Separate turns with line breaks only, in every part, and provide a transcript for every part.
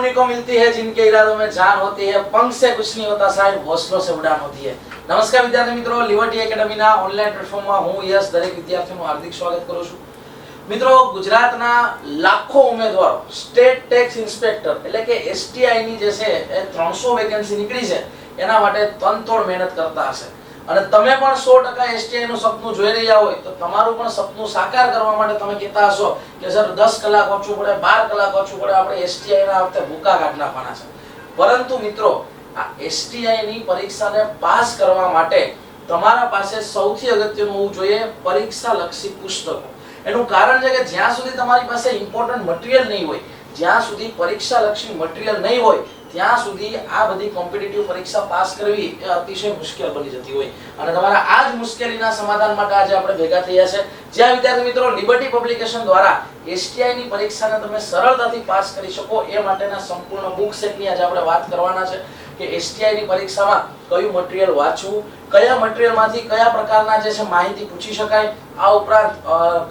उन्हीं को मिलती है जिनके इरादों में जान होती है पंख से कुछ नहीं होता साहेब हौसलों से उड़ान होती है નમસ્કાર વિદ્યાર્થી મિત્રો લિબર્ટી એકેડમીના ઓનલાઈન પ્લેટફોર્મમાં હું યશ દરેક વિદ્યાર્થીનું હાર્દિક સ્વાગત કરું છું મિત્રો ગુજરાતના લાખો ઉમેદવારો સ્ટેટ ટેક્સ ઇન્સ્પેક્ટર એટલે કે એસટીઆઈ ની જે છે એ 300 વેકેન્સી નીકળી છે એના માટે તનતોડ મહેનત કરતા હશે અને તમે પણ સો ટકા એસટીઆઈ નું સપનું જોઈ રહ્યા હોય તો તમારું પણ સપનું સાકાર કરવા માટે તમે કહેતા હશો કે સર દસ કલાક વાંચવું પડે, બાર કલાક વાંચવું પડે, આપણે એસટીઆઈ ના વખતે ભૂકા કાઢ નાખવાના છે. પરંતુ મિત્રો, આ એસટીઆઈ ની પરીક્ષાને પાસ કરવા માટે તમારા પાસે સૌથી અગત્યનું હોવું જોઈએ પરીક્ષા લક્ષી પુસ્તકો. એનું કારણ છે કે જ્યાં સુધી તમારી પાસે ઇમ્પોર્ટન્ટ મટીરિયલ નહીં હોય, જ્યાં સુધી પરીક્ષા લક્ષી મટીરિયલ નહીં હોય ત્યાં સુધી આ બધી કોમ્પિટિટિવ પરીક્ષા પાસ કરવી એ અતિશય મુશ્કેલ બની જતી હોય. અને તમારા આ જ મુશ્કેલીના સમાધાન માટે આજે આપણે ભેગા થયા છે. જ્યાં વિદ્યાર્થી મિત્રો લિબર્ટી પબ્લિકેશન દ્વારા એસટીઆઈ ની પરીક્ષાને તમે સરળતાથી પાસ કરી શકો એ માટેના સંપૂર્ણ બુક સેટની આજે આપણે વાત કરવાના છે કે એસટીઆઈ ની પરીક્ષામાં કયું મટીરિયલ વાંચવું કયા મટીરીયલમાંથી કયા પ્રકારના જે છે માહિતી પૂછી શકાય, આ ઉપરાંત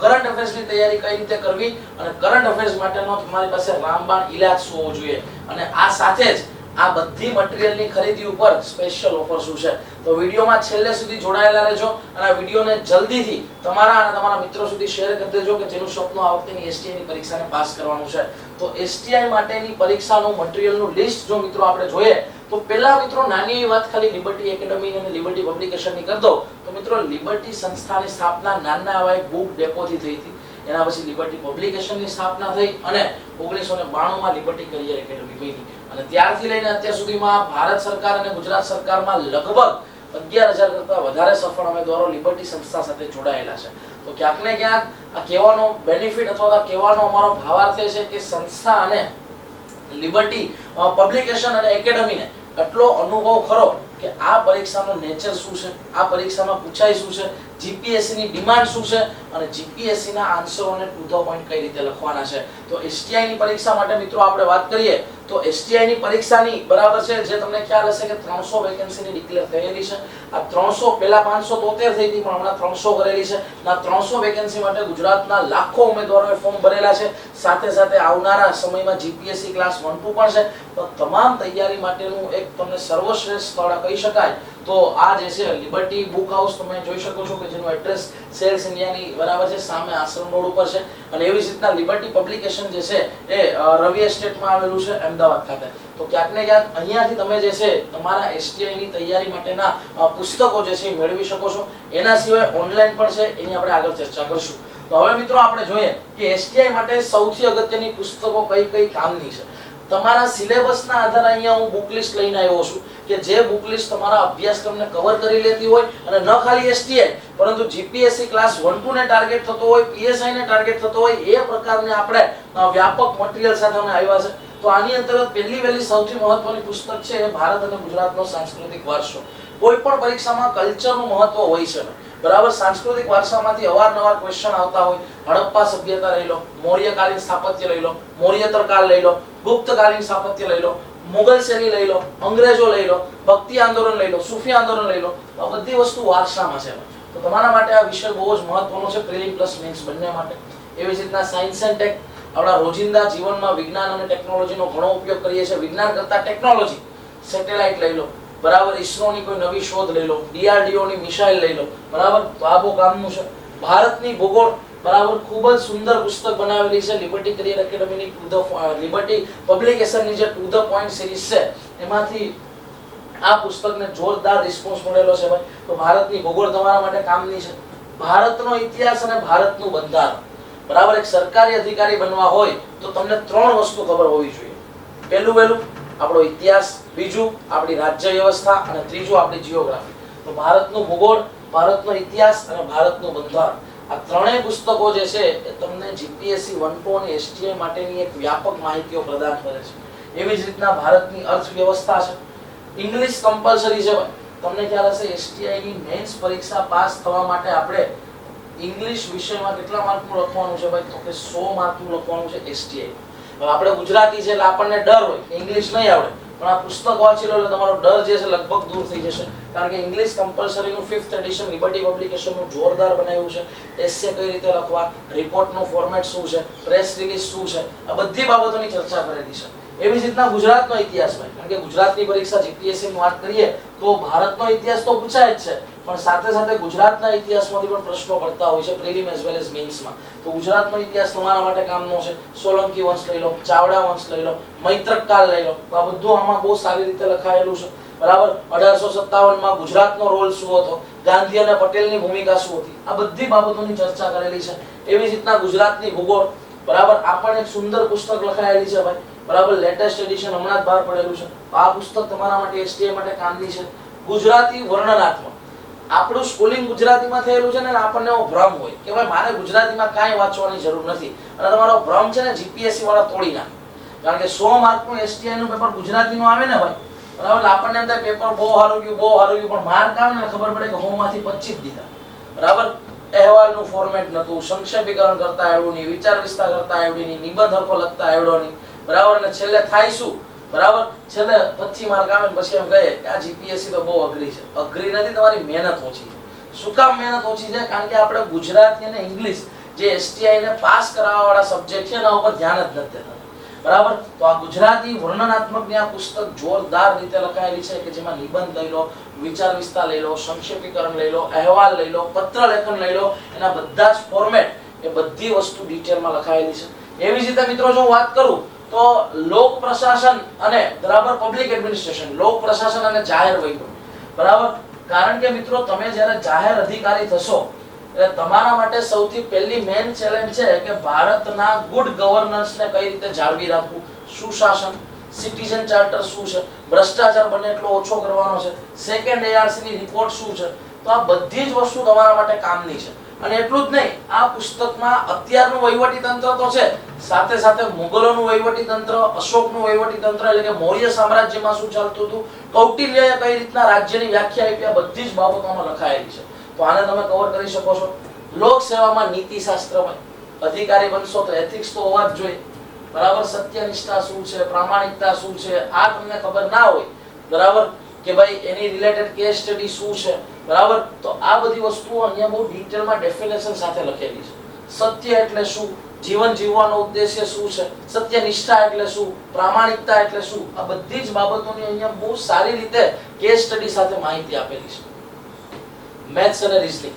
કરંટ અફેર્સની તૈયારી કઈ રીતે કરવી અને કરંટ અફેર્સ માટેનો તમારી પાસે રામબાણ ઇલાજ હોવો જોઈએ. અને આ સાથે જ આ બધી મટીરીયલની ખરીદી ઉપર સ્પેશિયલ ઓફર શું છે? તો વિડીયોમાં છેલ્લે સુધી જોડાયેલા રહેજો અને આ વિડીયોને જલ્દીથી તમારા અને તમારા મિત્રો સુધી શેર કરી દેજો કે જેનું સપનું આ વખતેની એસટીઆઈની પરીક્ષાને પાસ કરવાનું છે. તો એસટીઆઈ માટેની પરીક્ષાનું મટીરીયલનું લિસ્ટ જો મિત્રો આપણે જોઈએ તો પેલા મિત્રો નાની એવી વાત ખાલી લિબર્ટી એકેડમી અને લિબર્ટી પબ્લિકેશનની કરી દો. તો મિત્રો લિબર્ટી સંસ્થાની સ્થાપના નાના એવા બુક ડેપોથી થઈ હતી. એના પછી લિબર્ટી પબ્લિકેશનની સ્થાપના થઈ અને ઓગણીસો ને બાણુંમાં લિબર્ટી કરિયર એકેડમી બની. અને ત્યારથી લઈને અત્યાર સુધીમાં ભારત સરકાર અને ગુજરાત સરકારમાં લગભગ અગિયાર હજાર કરતા વધારે સફળ ઉમેદવારો લિબર્ટી સંસ્થા સાથે જોડાયેલા છે. તો ક્યાંક ને ક્યાંક આ કહેવાનો બેનિફિટ અથવા તો કહેવાનો અમારો ભાવાર્થ છે કે સંસ્થા અને લિબર્ટી પબ્લિકેશન અને એકેડમીને એટલો અનુભવ ખરો કે આ પરીક્ષાનું નેચર શું છે? આ પરીક્ષામાં પૂછાય શું છે? જીપીએસસી ની ડિમાન્ડ શું છે? અને જીપીએસસી ના આન્સરોને ટુ ધ પોઈન્ટ કઈ રીતે લખવાના છે? તો એસટીઆઈ ની પરીક્ષા માટે મિત્રો આપણે વાત કરીએ, તો એસટીઆઈ ની પરીક્ષાની બરાબર છે, જે તમને ખ્યાલ હશે કે 300 વેકેન્સી ની ડિક્લેર થયેલી છે. આ 300 પહેલા 573 થઈ હતી, પણ હમણાં 300 કરેલી છે. આ 300 વેકેન્સી માટે ગુજરાતના લાખો ઉમેદવારોએ ફોર્મ ભરેલા છે. સાથે સાથે આવનારા સમયમાં જીપીએસસી ક્લાસ 1 2 પણ છે. તો તમામ તૈયારી માટેનું એક તમને સર્વશ્રેષ્ઠ સ્થળ કહી શકાય. તો આ જે છે લિબર્ટી બુક હાઉસ તમે જોઈ શકો છો કે જેનું એડ્રેસ સેલ્સ ઇન્ડિયાની બરાબર છે, સામે આશ્રમ રોડ ઉપર છે. અને એવી જ રીતના લિબર્ટી પબ્લિકેશન જે છે, એ રવિ એસ્ટેટમાં આવેલું છે, અમદાવાદ ખાતે. તો ક્યાંક ને ક્યાંક અહીંયાથી તમે જે છે તમારા એસટીઆઈ ની તૈયારી માટેના પુસ્તકો જે છે મેળવી શકો છો. એના સિવાય ઓનલાઈન પણ છે. એની આપણે આગળ ચર્ચા કરશું. તો હવે મિત્રો આપણે જોઈએ કે એસટીઆઈ માટે સૌથી અગત્યની પુસ્તકો કઈ કઈ કામની છે. તમારા સિલેબસના આધારે અહીંયા હું બુક લિસ્ટ લઈને આવ્યો છું કે જે બુક લિસ્ટ તમારા અભ્યાસક્રમને કવર કરી લેતી હોય અને ન ખાલી એસટીઆઈ પરંતુ જીપીએસસી ક્લાસ 1 2 ને ટાર્ગેટ થતો હોય પીએસઆઈ ને ટાર્ગેટ થતો હોય, એ પ્રકારને આપણે વ્યાપક મટીરીયલ સાથે અમે આવ્યા છે. તો આની અંતર્ગત પહેલી વહેલી સૌથી મહત્વની પુસ્તક છે ભારત અને ગુજરાતનો સાંસ્કૃતિક વારસો. કોઈ પણ પરીક્ષામાં કલ્ચરનું મહત્વ હોય છે બરાબર? સાંસ્કૃતિક વારસામાંથી અવારનવાર ક્વેશ્ચન આવતા હોય. હડપ્પા સભ્યતા લઈ લો, મૌર્યકાલીન સ્થાપત્ય લઈ લો, મૌર્યતર કાળ લઈ લો, ગુપ્તકાલીન સ્થાપત્ય લઈ લો મુગલ શૈલી લઈ લો, અંગ્રેજો લઈ લો, ભક્તિ આંદોલન લઈ લો, સૂફી આંદોલન લઈ લો. આ બધી વસ્તુ વારસામાં છે. તો તમારા માટે આ વિષય બહુ જ મહત્વનો છે પ્રિલિમ પ્લસ મેન્સ બંને માટે. એવી રીતના સાયન્સ એન્ડ ટેક આપણા રોજિંદા જીવનમાં વિજ્ઞાન અને ટેકનોલોજીનો ઘણો ઉપયોગ કરીએ છીએ. વિજ્ઞાન કરતા ટેકનોલોજી, સેટેલાઇટ લઈ લો. બરાબર ઈસરોની કોઈ નવી શોધ લઈ લો. ડીઆરડીઓની મિસાઇલ લઈ લો. બરાબર તો આ બહુ કામનું છે. ભારતની ભૂગોળ, બરાબર, ખૂબ જ સુંદર પુસ્તક બનાવેલી છે. લિબર્ટી કરિયર એકેડમીની ટુ ધ લિબર્ટી પબ્લિકેશનની જે ટુ ધ પોઈન્ટ સિરીઝ છે, એમાંથી આ પુસ્તકને જોરદાર રિસ્પોન્સ મળેલો છે ભાઈ. તો ભારતની ભૂગોળ તમારા માટે કામની છે. ભારતનો ઇતિહાસ અને ભારતનું બંધારણ. બરાબર એક સરકારી અધિકારી બનવા હોય તો તમને ત્રણ વસ્તુ ખબર હોવી જોઈએ. પહેલું પહેલું આપણો ઇતિહાસ, બીજું આપણી રાજ્ય વ્યવસ્થા અને ત્રીજું આપણી જીઓગ્રાફી તો ભારતનું ભૂગોળ, ભારતનો ઇતિહાસ અને ભારતનું બંધારણ. આ ત્રણેય પુસ્તકો જે છે એ તમને જીપીએસસી વન ટુ અને એસટીએ માટેની એક વ્યાપક માહિતીઓ પ્રદાન કરે છે. એવી જ રીતના ભારતની અર્થવ્યવસ્થા છે. ઇંગ્લિશ કમ્પલસરી છે તમને ખ્યાલ હશે એસટીઆઈની મેન્સ પરીક્ષા પાસ થવા માટે આપણે ઇંગ્લિશ વિષયમાં કેટલા માર્કનું લખવાનું છે ભાઈ? તો કે સો માર્કનું લખવાનું છે એસટીઆઈ હવે આપણે ગુજરાતી છે એટલે આપણને ડર હોય. ઇંગ્લિશ નહીં આવડે. પણ આ પુસ્તક વાંચી લો એટલે તમારો ડર જે છે લગભગ દૂર થઈ જશે. કારણ કે ઇંગ્લિશ કમ્પલસરીનું ફિફ્થ એડિશન લિબર્ટી પબ્લિકેશનનું જોરદાર બનાવ્યું છે. એસે કઈ રીતે લખવા? રિપોર્ટનું ફોર્મેટ શું છે? પ્રેસ રિલીઝ શું છે? આ બધી બાબતોની ચર્ચા કરેલી છે. એવી જ રીતના ગુજરાતનો ઇતિહાસ હોય. કારણ કે ગુજરાતની પરીક્ષા જીપીએસસીની વાત કરીએ તો ભારતનો ઇતિહાસ તો પૂછાય જ છે. પણ સાથે સાથે ગુજરાતના ઇતિહાસમાંથી પણ પ્રશ્નો પડતા હોય છે પ્રિલિમ એઝ વેલ એઝ મેન્સમાં. તો ગુજરાતનો ઇતિહાસ તમારા માટે કામનો છે? સોલંકી વંશ લઈ લો, ચાવડા વંશ લઈ લો મૈત્રક કાળ લઈ લો. આ બધું આમાં બહુ સારી રીતે લખાયેલું છે. બરાબર? અઢારસો સત્તાવનમાં ગુજરાતનો રોલ શું હતો? ગાંધી અને પટેલની ભૂમિકા શું હતી? આ બધી બાબતોની ચર્ચા કરેલી છે. એવી જ રીતના ગુજરાતની ભૂગોળ. બરાબર? આ પણ એક સુંદર પુસ્તક લખાયેલી છે ભાઈ. બરાબર? લેટેસ્ટ એડિશન હમણાં જ બહાર પડેલું છે. આ પુસ્તક તમારા માટે એસટીએ માટે કામની છે. ગુજરાતી વર્ણનાત્મક. આપણું સ્કૂલિંગ ગુજરાતીમાં થયેલું છે ને આપણને એવો ભ્રમ હોય કે ભાઈ મારે ગુજરાતીમાં કાંઈ વાંચવાની જરૂર નથી. અને તમારો ભ્રમ છે ને જીપીએસસી વાળા તોડી નાખે. કારણ કે સો માર્કનું એસટીઆઈનું પેપર ગુજરાતીનું આવે ને ભાઈ, બરાબર? આપણને એમ થાય પેપર બહુ સારું ગયું, બહુ સારું ગયું, પણ માર્ક આવે ને, ખબર પડે કે હું માંથી પચીસ દીધા. બરાબર? અહેવાલનું ફોર્મેટ નહોતું, સંક્ષેપીકરણ કરતા આવડ્યું નહીં, વિચાર વિસ્તાર કરતા આવડ્યું નહીં, નિબંધ લખતા આવડ્યો નહીં. બરાબર? ને છેલ્લે થાય શું? બરાબર? છેલ્લે પચી માર્ક આવે પછી એમ કહે કે આ જીપીએસસી તો બહુ અઘરી છે. અઘરી નથી, તમારી મહેનત ઓછી છે. શું કામ મહેનત ઓછી છે? કારણ કે આપણે ગુજરાતી અને ઇંગ્લિશ જે એસટીઆઈ ને પાસ કરાવવા વાળા સબ્જેક્ટ છે એના ઉપર ધ્યાન જ નથી દેતા. બરાબર? તો આ ગુજરાતી વર્ણનાત્મકની આ પુસ્તક જોરદાર રીતે લખાયેલી છે કે જેમાં નિબંધ લઈ લો, વિચાર વિસ્તાર લઈ લો, સંક્ષેપીકરણ લઈ લો, અહેવાલ લઈ લો, પત્ર લેખન લઈ લો, એના બધા જ ફોર્મેટ એ બધી વસ્તુ ડિટેલમાં લખાયેલી છે. એવી જ રીતે મિત્રો, જો હું વાત કરું તો લોક પ્રશાસન અને બરાબર પબ્લિક એડમિનિસ્ટ્રેશન લોક પ્રશાસન અને જાહેર વહીવટ. બરાબર? કારણ કે મિત્રો, તમે જ્યારે જાહેર અધિકારી થશો, એટલે તમારા માટે સૌથી પહેલી મેન ચેલેન્જ છે કે ભારતના ગુડ ગવર્નન્સને કઈ રીતે જાળવી રાખવું. સુશાસન સિટીઝન ચાર્ટર શું છે? ભ્રષ્ટાચાર બને એટલો ઓછો કરવાનો છે. સેકન્ડ એઆરસી ની રિપોર્ટ શું છે? તો આ બધી જ વસ્તુ તમારા માટે કામની છે. અને એટલું જ નહીં, આ પુસ્તકમાં અત્યારનું વહીવટી તંત્ર તો છે. સાથે સાથે મુગલોનું વહીવટી તંત્ર, અશોકનું વહીવટી તંત્ર એટલે કે મૌર્ય સામ્રાજ્યમાં શું ચાલતું હતું? કૌટિલ્યએ કઈ રીતના રાજ્યની વ્યાખ્યા આપી, આ બધી જ બાબતોમાં લખાયેલી છે. તો આને તમે કવર કરી શકો છો. લોક સેવામાં નીતિશાસ્ત્રમાં અધિકારી બનશો તો એથિક્સ તો હોવા જ જોઈએ. બરાબર, સત્યનિષ્ઠા શું છે? પ્રામાણિકતા શું છે? આ તમને ખબર ના હોય, બરાબર? કે ભાઈ એની રિલેટેડ કેસ સ્ટડી શું છે? બરાબર? તો આ બધી વસ્તુઓ અહીંયા બહુ ડિટેલમાં ડેફિનેશન સાથે લખેલી છે. સત્ય એટલે શું? જીવન જીવવાનો ઉદ્દેશ્ય શું છે? સત્યનિષ્ઠા એટલે શું? પ્રામાણિકતા એટલે શું? આ બધી જ બાબતોની અહીંયા બહુ સારી રીતે કેસ સ્ટડી સાથે માહિતી આપેલી છે. મેથ્સ અને રીઝનિંગ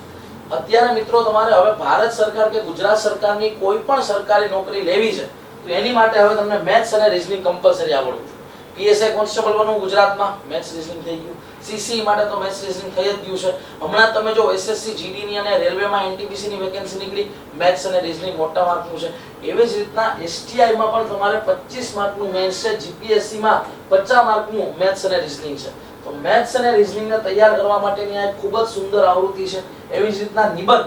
અત્યારે મિત્રો તમારે હવે ભારત સરકાર કે ગુજરાત સરકારની કોઈ પણ સરકારી નોકરી લેવી છે, તો એની માટે હવે તમને મેથ્સ અને રીઝનિંગ કમ્પલસરી આવડવું પીએસઆઈ કોન્સ્ટેબલ બનવું ગુજરાતમાં? મેથ્સ રીઝનિંગ થઈ ગયું. સીસી માટે તો મેથ્સ રીઝનિંગ થઈ જ ગયું છે. હમણાં તમે જો એસએસસી જીડીની અને રેલવેમાં એનટીપીસીની વેકેન્સી નીકળી મેથ્સ અને રીઝનિંગ મોટા માર્કનું છે. એવી જ રીતના એસટીઆઈમાં પણ તમારે 25 માર્કનું મેથ્સ છે. જીપીએસસીમાં પચાસ માર્કનું મેથ્સ અને રીઝનિંગ છે. તો મેથ્સ અને રીઝનિંગને તૈયાર કરવા માટેની આ ખૂબ જ સુંદર આવૃત્તિ છે. એવી જ રીતના નિબંધ.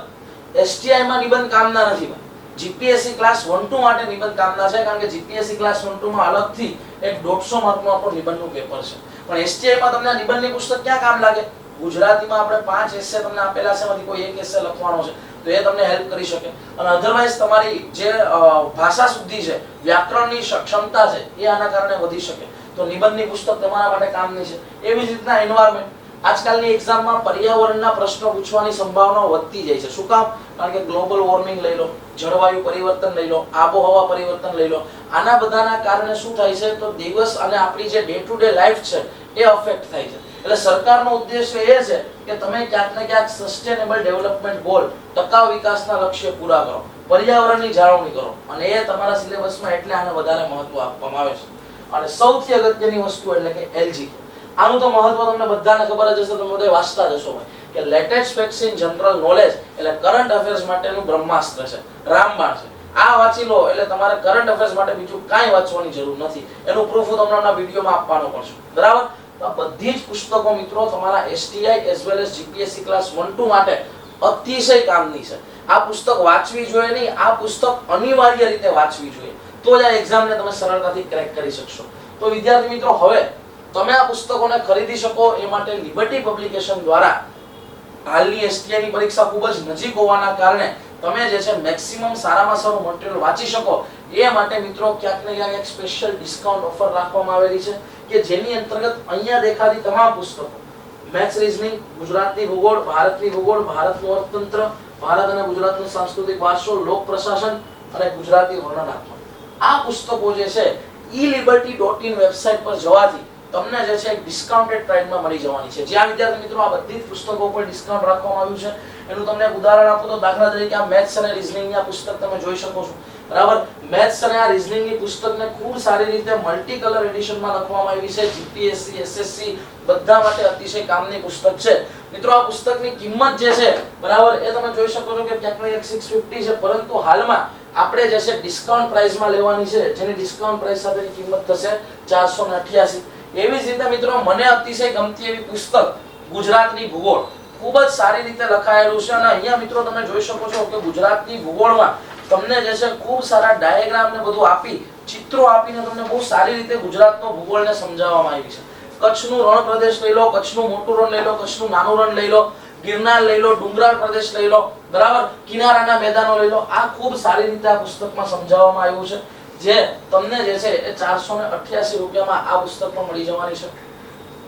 એસટીઆઈમાં નિબંધ કામના નથી. જીપીએસસી ક્લાસ 1 2 માટે નિબંધ કામના છે, કારણ કે જીપીએસસી ક્લાસ વન ટુમાં અલગથી એક દોઢસો માર્કનું આપણું નિબંધનું પેપર છે. પણ એસટીઆઈમાં તમને આ નિબંધની પુસ્તક ક્યાં કામ લાગે? ગુજરાતીમાં આપણે પાંચ એસે તમને આપેલા છે, એમાંથી કોઈ એક એસે લખવાનો છે, તો એ તમને હેલ્પ કરી શકે. અને અધરવાઇઝ તમારી જે ભાષા શુદ્ધિ છે, વ્યાકરણની સક્ષમતા ક્ષમતા છે, એ આના કારણે વધી શકે. તો નિબંધની પુસ્તક તમારા માટે કામની છે. એવી જ રીતના એન્વાયરમેન્ટ આજકાલની એક્ઝામમાં પર્યાવરણના પ્રશ્નો પૂછવાની સંભાવના વધતી જાય છે. શું કામ? કારણ કે ગ્લોબલ વોર્મિંગ લઈ લો, જળવાયુ પરિવર્તન લઈ લો, આબોહવા પરિવર્તન લઈ લો. આના બધાના કારણે શું થાય છે? તો દિવસ અને આપણી જે ડે ટુ ડે લાઈફ છે, એ અફેક્ટ થાય છે. એટલે સરકારનો ઉદ્દેશ્ય એ છે કે તમે ક્યાંક ને ક્યાંક સસ્ટેનેબલ ડેવલપમેન્ટ ગોલ ટકાઉ વિકાસના લક્ષ્ય પૂરા કરો. પર્યાવરણની જાળવણી કરો. અને એ તમારા સિલેબસમાં એટલે આને વધારે મહત્વ આપવામાં આવે છે. અને સૌથી અગત્યની વસ્તુ એટલે કે એલજી આનું તો મહત્વ તમને બધાને ખબર જ હશે, તમે બધા વાંચતા જ હશો કે latest facts in general knowledge એટલે કરંટ અફેર્સ માટેનું બ્રહ્માસ્ત્ર છે, રામબાણ છે. આ વાંચી લો, એટલે તમારે કરંટ અફેર્સ માટે બીજું કાંઈ વાંચવાની જરૂર નથી. એનું પ્રૂફ હું તમને હમણાં વિડીયોમાં આપવાનો પણ છું. બરાબર? આ બધી જ પુસ્તકો મિત્રો તમારા STI as well as GPSC class 1 2 માટે અતિશય કામની છે. આ પુસ્તક વાંચવી જોઈએ નહીં, આ પુસ્તક અનિવાર્ય રીતે વાંચવી જોઈએ. તો જ આ એક્ઝામને તમે સરળતાથી ક્રેક કરી શકશો. તો વિદ્યાર્થી મિત્રો, હવે તમે આ પુસ્તકોને ખરીદી શકો એ માટે લિબર્ટી પબ્લિકેશન દ્વારા હાલની એસટીઆઈની પરીક્ષા ખૂબ જ નજીક હોવાના કારણે તમે જે છે મેક્સિમમ સારામાં સારું મટીરિયલ વાંચી શકો. એ માટે મિત્રો ક્યાંક ને ક્યાંક એક સ્પેશિયલ ડિસ્કાઉન્ટ ઓફર રાખવામાં આવેલી છે કે જેની અંતર્ગત અહીંયા દેખાતી તમામ પુસ્તકો મેથ્સ રીઝનિંગ ગુજરાતની ભૂગોળ, ભારતની ભૂગોળ, ભારતનું અર્થતંત્ર, ભારત અને ગુજરાતનું સાંસ્કૃતિક વારસો, લોક પ્રશાસન અને ગુજરાતી વર્ણનાત્મક. આ પુસ્તકો જે છે e liberty dot in website પર જવાથી તમને જે છે ડિસ્કાઉન્ટેડ પ્રાઇસમાં મળી જવાની છે. જ્યાં વિદ્યાર્થી મિત્રો, આ બધી જ પુસ્તકો પર ડિસ્કાઉન્ટ રાખવામાં આવ્યું છે. એનું તમને ઉદાહરણ આપું તો દાખલા તરીકે આ મેથ્સ અને રીઝનિંગ આ પુસ્તક તમે જોઈ શકો છો. બરાબર? મેથ્સ અને આ રિઝનિંગની પુસ્તકને ખૂબ સારી રીતે મલ્ટી કલર એડિશનમાં લખવામાં આવી છે. જીપીએસસી એસએસસી બધા માટે અતિશય કામની પુસ્તક છે. મિત્રો, આ પુસ્તકની કિંમત જે છે, બરાબર, એ તમે જોઈ શકો છો કે ક્યાંક ને ક્યાંક છે. પરંતુ હાલમાં આપણે જે છે ડિસ્કાઉન્ટ પ્રાઇસમાં લેવાની છે. જેની ડિસ્કાઉન્ટ પ્રાઇસ સાથેની કિંમત થશે 488 એવી જ રીતે મિત્રો મને અતિશય ગમતી એવી પુસ્તક ગુજરાતની ભૂગોળ ખૂબ જ સારી રીતે લખાયેલું છે અને અહીંયા મિત્રો તમે જોઈ શકો છો કે ગુજરાતની ભૂગોળમાં તમને જે છે ખૂબ સારા ડાયાગ્રામ ને બધું આપી, ચિત્રો આપીને તમને બહુ સારી રીતે ગુજરાતનો ભૂગોળને સમજાવવામાં આવી છે. કચ્છનું રણ પ્રદેશ લઈ લો, કચ્છનું મોટું રણ લઈ લો, કચ્છનું નાનું રણ લઈ લો, ગિરનાર લઈ લો, ડુંગરાળ પ્રદેશ લઈ લો, બરાબર? કિનારાના મેદાનો લઈ લો. આ ખૂબ સારી રીતે આ પુસ્તકમાં સમજાવવામાં આવ્યું છે. જે તમને જે છે એ ચારસો ને અઠ્યાસી રૂપિયામાં આ પુસ્તક પણ મળી જવાની છે.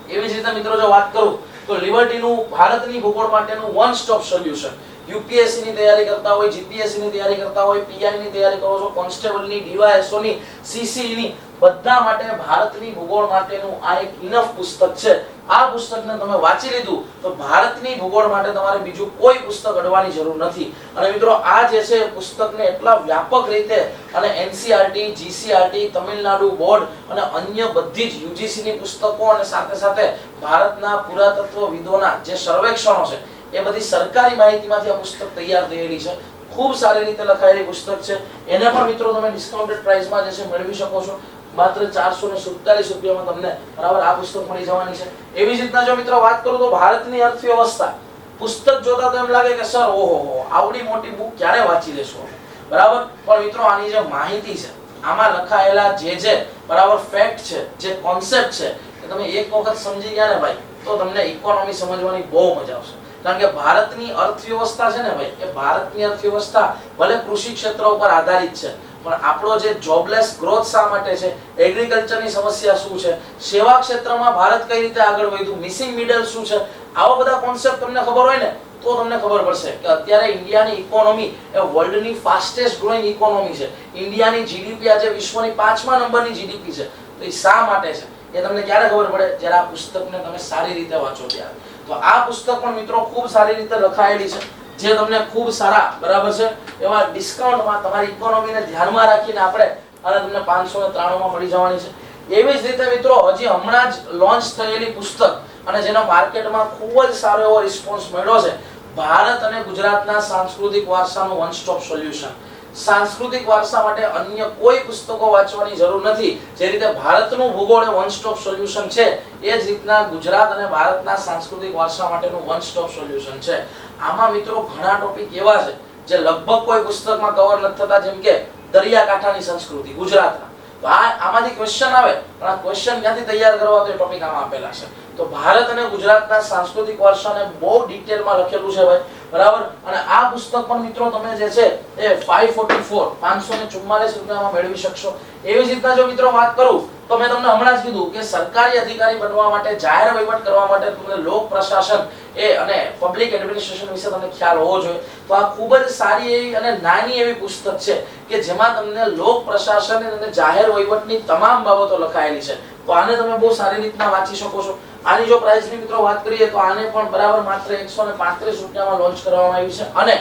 એવી જ રીતે મિત્રો જો વાત કરું, તો લિબર્ટીનું ભારતની ભૂગોળ માટેનું વન સ્ટોપ સોલ્યુશન યુપીએસસી ની તૈયારી કરતા હોય જીપીએસસી ની તૈયારી કરતા હોય પીઆઈ ની તૈયારી કરો છો કોન્સ્ટેબલની ડીવાયએસઓ ની સીસી ની બધા માટે, ભારતની ભૂગોળ માટેનું આ એક ઇનફ પુસ્તક છે. આ પુસ્તકને તમે વાંચી લીધું, તો ભારતની ભૂગોળ માટે તમારે બીજું કોઈ પુસ્તક અડવાની જરૂર નથી. અને મિત્રો, આ જે છે, પુસ્તકને એટલા વ્યાપક રીતે અને એનસીઆરટી, જીસીઆરટી, તમિલનાડુ બોર્ડ અને અન્ય બધી જ યુજીસી ની પુસ્તકો અને સાથે સાથે ભારતના પુરાતત્વવિદોના જે સર્વેક્ષણો છે, એ બધી સરકારી માહિતીમાંથી આ પુસ્તક તૈયાર થયેલી છે. ખૂબ સારી રીતે લખાયેલી પુસ્તક છે. એને પણ મિત્રો તમે ડિસ્કાઉન્ટેડ પ્રાઇસમાં જે છે, મેળવી શકો છો. માત્ર ચારસો ને સુડતાલીસ રૂપિયામાં તમને બરાબર આ પુસ્તક મળી જવાની છે. એવી જ રીતના જો મિત્રો વાત કરું તો ભારતની અર્થવ્યવસ્થા. પુસ્તક જોતા તો એમ લાગે કે, સર, ઓહો આવડી મોટી બુક ક્યારે વાંચી લેશો? બરાબર? પણ મિત્રો, આની જે માહિતી છે, આમાં લખાયેલા જે જે બરાબર ફેક્ટ છે, જે કોન્સેપ્ટ છે કે તમે એક વખત સમજી ગયા ને ભાઈ, તો તમને ઇકોનોમી સમજવાની બહુ મજા આવશે. કારણ કે ભારતની અર્થવ્યવસ્થા છે ને ભાઈ, એ ભારતની અર્થવ્યવસ્થા ભલે કૃષિ ક્ષેત્ર ઉપર આધારિત છે પણ આપણો જે જોબલેસ ગ્રોથ શા માટે છે? એગ્રીકલ્ચરની સમસ્યા શું છે? સેવા ક્ષેત્રમાં ભારત કઈ રીતે આગળ વધ્યું? મિસિંગ મિડલ શું છે? આવા બધા કોન્સેપ્ટ તમને ખબર હોય ને, તો તમને ખબર પડશે કે અત્યારે ઇન્ડિયાની ઇકોનોમી એ વર્લ્ડની ફાસ્ટેસ્ટ ગ્રોઈંગ ઇકોનોમી છે. ઇન્ડિયાની જીડીપી આજે વિશ્વની પાંચમા નંબરની જીડીપી છે. તો એ શા માટે છે? એ તમને ક્યારે ખબર પડે? જ્યારે આ પુસ્તકને તમે સારી રીતે વાંચો ત્યારે. તો આ પુસ્તક પણ મિત્રો ખૂબ સારી રીતે લખાયેલી છે. જે તમને ખૂબ સારા, બરાબર છે? એવા ડિસ્કાઉન્ટમાં તમારી ઇકોનોમીને ધ્યાનમાં રાખીને આપણે અને તમને પાંચસો ને ત્રાણુંમાં મળી જવાની છે. એવી જ રીતે મિત્રો, હજી હમણાં જ લોન્ચ થયેલી પુસ્તક અને જેનો માર્કેટમાં ખૂબ જ સારો એવો રિસ્પોન્સ મળ્યો છે. ભારત અને ગુજરાતના સાંસ્કૃતિક વારસાનું વન સ્ટોપ સોલ્યુશન સાંસ્કૃતિક વારસા માટે અન્ય કોઈ પુસ્તકો વાંચવાની જરૂર નથી. જે રીતે ભારતનું ભૂગોળ વન સ્ટોપ સોલ્યુશન છે, એ જ રીતના ગુજરાત અને ભારતના સાંસ્કૃતિક વારસા માટેનું વન સ્ટોપ સોલ્યુશન છે. આમાં મિત્રો ઘણા ટોપિક એવા છે, જે લગભગ કોઈ પુસ્તકમાં કવર નથી થતા, જેમ કે દરિયાકાંઠાની સંસ્કૃતિ, ગુજરાતના. તો આ આમાંથી ક્વેશ્ચન આવે, પણ આ ક્વેશ્ચન ક્યાંથી તૈયાર કરવા તો એ ટોપિક આમાં આપેલા છે. તો ભારત અને ગુજરાતના સાંસ્કૃતિક વારસાને બહુ ડિટેલમાં લખેલું છે ભાઈ. બરાબર? અને આ પુસ્તક પણ મિત્રો તમે જે છે, એ 544 544 રૂપિયામાં મેળવી શકશો. એવી જ રીતના જો મિત્રો વાત કરું તો મેં તમને હમણાં જ કીધું કે સરકારી અધિકારી બનવા માટે, જાહેર વહીવટ કરવા માટે તમને લોક પ્રશાસન એ અને પબ્લિક એડમિનિસ્ટ્રેશન વિશે તમને ખ્યાલ હોવો જોઈએ. તો આ ખૂબ જ સારી એવી અને નાની એવી પુસ્તક છે કે જેમાં તમને લોક પ્રશાસન અને જાહેર વહીવટની તમામ બાબતો લખાયેલી છે. તો આને તમે બહુ સારી રીતના વાંચી શકો છો. આની જો પ્રાઇસની મિત્રો વાત કરીએ તો આને પણ બરાબર માત્ર એકસો ને પાંત્રીસ રૂપિયામાં લોન્ચ કરવામાં આવ્યું છે. અને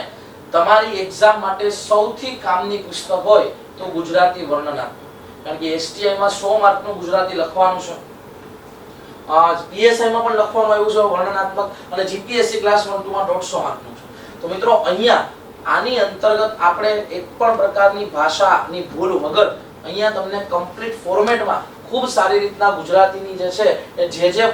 તમારી એક્ઝામ માટે સૌથી કામની પુસ્તક હોય તો ગુજરાતી વર્ણનાત્મક. કારણ કે એસટીઆઈમાં સો માર્કનું ગુજરાતી લખવાનું છે. પીએસઆઈમાં પણ લખવાનું આવ્યું છે, વર્ણનાત્મક, અને જીપીએસસી ક્લાસ વન ટુમાં દોઢસો માર્કનું છે. તો મિત્રો, અહીંયા આની અંતર્ગત આપણે એક પણ પ્રકારની ભાષાની ભૂલ વગર અહીંયા તમને કમ્પ્લીટ ફોર્મેટમાં ખૂબ સારી રીતના ગુજરાતીની જે છે, એ જે જે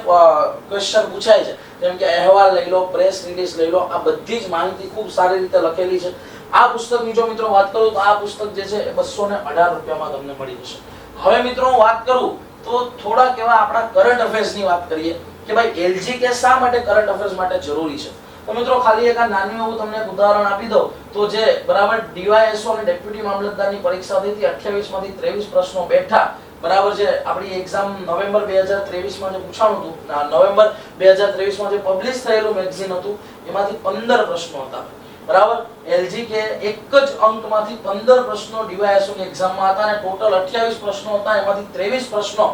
ક્વેશ્ચન પૂછાય છે, જેમ કે અહેવાલ લઈ લો પ્રેસ રિલીઝ લઈ લો, આ બધી જ માહિતી ખૂબ સારી રીતે લખેલી છે. આ પુસ્તકની જો મિત્રો વાત કરું તો આ પુસ્તક જે છે બસો ને અઢાર રૂપિયામાં તમને મળી જશે. હવે મિત્રો હું વાત કરું તો થોડાક એવા આપણા કરંટ અફેર્સની વાત કરીએ કે ભાઈ એલજી કે શા માટે કરંટ અફેર્સ માટે જરૂરી છે? તો મિત્રો ખાલી એક આ નાનું એવું તમને એક ઉદાહરણ આપી દઉં તો જે બરાબર ડીવાયએસઓ અને ડેપ્યુટી મામલતદારની પરીક્ષા થઈ હતી 28 માંથી 23 પ્રશ્નો બેઠા. બરાબર છે આપણી એક્ઝામ નવેમ્બર 2023 માં જે પૂછાણું હતું નવેમ્બર 2023 માં જે પબ્લિશ થયેલું મેગઝીન હતું, એમાંથી 15 પ્રશ્નો હતા. બરાબર? એલજી કે એક જ અંકમાંથી 15 પ્રશ્નો ડીવાયએસઓ એક્ઝામમાં હતા અને ટોટલ 28 પ્રશ્નો હતા. એમાંથી 23 પ્રશ્નો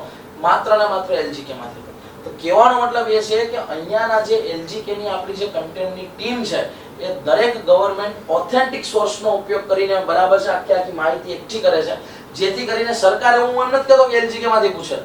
માત્ર ને માત્ર એલજીકે માંથી તો કહેવાનો મતલબ એ છે કે અહીંયાના જે એલજીકે ની આપણી જે કન્ટેન્ટની ટીમ છે, એ દરેક ગવર્મેન્ટ ઓથેન્ટિક સોર્સનો ઉપયોગ કરીને બરાબર છે. આખી આખી માહિતી એકઠી કરે છે. જેથી કરીને સરકાર, હું એમ નથી કહેતો કે એલજીકે માંથી પૂછે.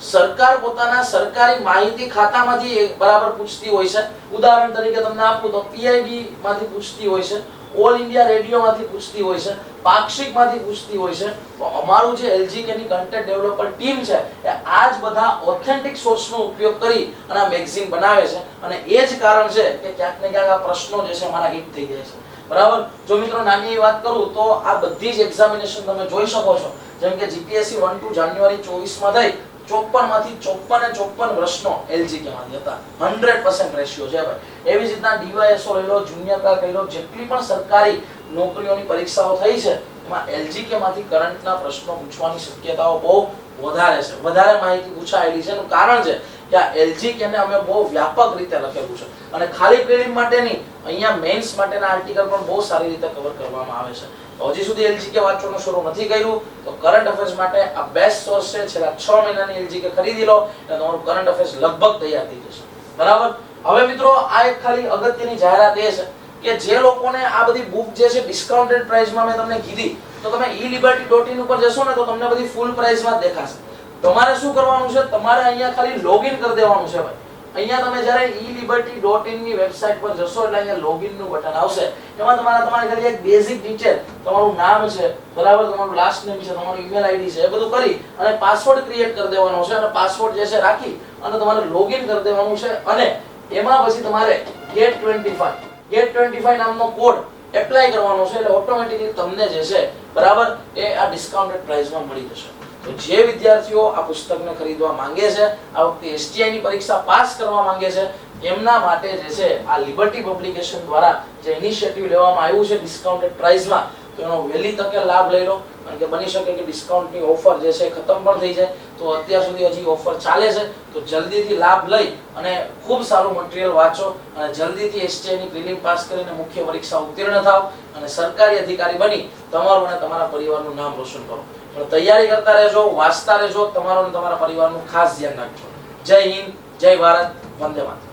સરકાર પોતાના સરકારી માહિતી ખાતામાંથી બરાબર પૂછતી હોય છે. ઉદાહરણ તરીકે તમને આપું તો પીઆઈબી માંથી પૂછતી હોય છે ઓલ ઇન્ડિયા રેડિયો માંથી પૂછતી હોય છે, પાક્ષિકમાંથી પૂછતી હોય છે. તો અમારું જે એલજીકે ની કન્ટેન્ટ ડેવલપર ટીમ છે, એ આ જ બધા ઓથેન્ટિક સોર્સનો ઉપયોગ કરી અને આ મેગઝીન બનાવે છે. અને એ જ કારણ છે કે ક્યાંક ને ક્યાંક આ પ્રશ્નો જે છે મારા હિટ થઈ જાય છે. બરાબર? જો મિત્રો નાની વાત કરું તો આ બધી જ એક્ઝામિનેશન તમે જોઈ શકો છો. જેમ કે જીપીએસસી વન ટુ જાન્યુઆરી ચોવીસમાં થઈ ચોપનમાંથી ચોપન એ ચોપન પ્રશ્નો એલજીકે માંથી હતા. હંડ્રેડ પર્સન્ટ રેશિયો છે ભાઈ. એવી જ રીતના ડીવાયએસઓ લઈ લો, જુનિયર ક્લાર્ક લઈ લો, જેટલી પણ સરકારી નોકરીઓની પરીક્ષાઓ થઈ છે, એમાં એલજીકે માંથી કરંટના પ્રશ્નો પૂછવાની શક્યતાઓ બહુ વધારે છે. વધારે માહિતી પૂછાયેલી છે. એનું કારણ છે કે આ એલજીકે ને અમે બહુ વ્યાપક રીતે લખેલું છે. અને ખાલી પ્રિલિમ માટે નહીં અહીંયા મેન્સ માટેના આર્ટિકલ પણ બહુ સારી રીતે કવર કરવામાં આવે છે. હજી સુધી એલજીકે વાંચવાનું શરૂ નથી કર્યું. તો કરંટ અફેર્સ માટે આ બેસ્ટ સોર્સ છે. છેલ્લા છ મહિનાની એલજીકે ખરીદી લો અને તમારું કરંટ અફેર્સ લગભગ તૈયાર થઈ જશે. બરાબર? હવે મિત્રો, આ એક ખાલી અગત્યની જાહેરાત એ છે કે જે લોકોને આ બધી બુક જે છે ડિસ્કાઉન્ટેડ પ્રાઇસમાં મેં તમને કીધી, તો તમે ઈ લિબર્ટી ડોટ ઇન ઉપર જશો ને, તો તમને બધી ફૂલ પ્રાઇસમાં દેખાશે. તમારે શું કરવાનું છે? તમારે અહીંયા ખાલી લોગિન કરી દેવાનું છે ભાઈ. અહીંયા તમે જ્યારે ઈ લિબર્ટી ડોટ ઇનની વેબસાઇટ પર જશો એટલે અહીંયા લોગિનનું બટન આવશે. એમાં તમારે તમારે ખાલી એક બેઝિક ડિટેલ તમારું નામ છે, બરાબર? તમારું લાસ્ટ નેમ છે, તમારું ઈમેલ આઈડી છે, એ બધું કરી અને પાસવર્ડ ક્રિએટ કરી દેવાનો છે અને પાસવર્ડ જે છે રાખી અને તમારે લોગિન કરી દેવાનું છે અને એમાં પછી તમારે ગેટ 25 ગેટ 25 નામનો કોડ એપ્લાય કરવાનો છે એટલે ઓટોમેટિકલી તમને જે છે, બરાબર? એ આ ડિસ્કાઉન્ટેડ પ્રાઇસમાં મળી જશે. તો જે વિદ્યાર્થીઓ આ પુસ્તકને ખરીદવા માંગે છે, આ વખતે એસટીઆઈ ની પરીક્ષા પાસ કરવા માંગે છે, એમના માટે જે છે આ લિબર્ટી પબ્લિકેશન દ્વારા જે ઇનિશિયેટિવ લેવામાં આવ્યું છે ડિસ્કાઉન્ટેડ પ્રાઇસમાં તો એનો વહેલી તકે લાભ લઈ લો. કારણ કે બની શકે કે ડિસ્કાઉન્ટની ઓફર જે છે ખતમ પણ થઈ જાય. તો અત્યાર સુધી હજી ઓફર ચાલે છે. તો જલ્દીથી લાભ લઈ અને ખૂબ સારું મટીરિયલ વાંચો અને જલ્દીથી એસટીઆઈની પ્રિલિમ પાસ કરીને મુખ્ય પરીક્ષા ઉત્તીર્ણ થાવ અને સરકારી અધિકારી બની તમારું અને તમારા પરિવારનું નામ રોશન કરો. પણ તૈયારી કરતા રહેજો, વાંચતા રહેજો, તમારો અને તમારા પરિવારનું ખાસ ધ્યાન રાખજો. જય હિન્દ, જય ભારત, વંદે માતરમ.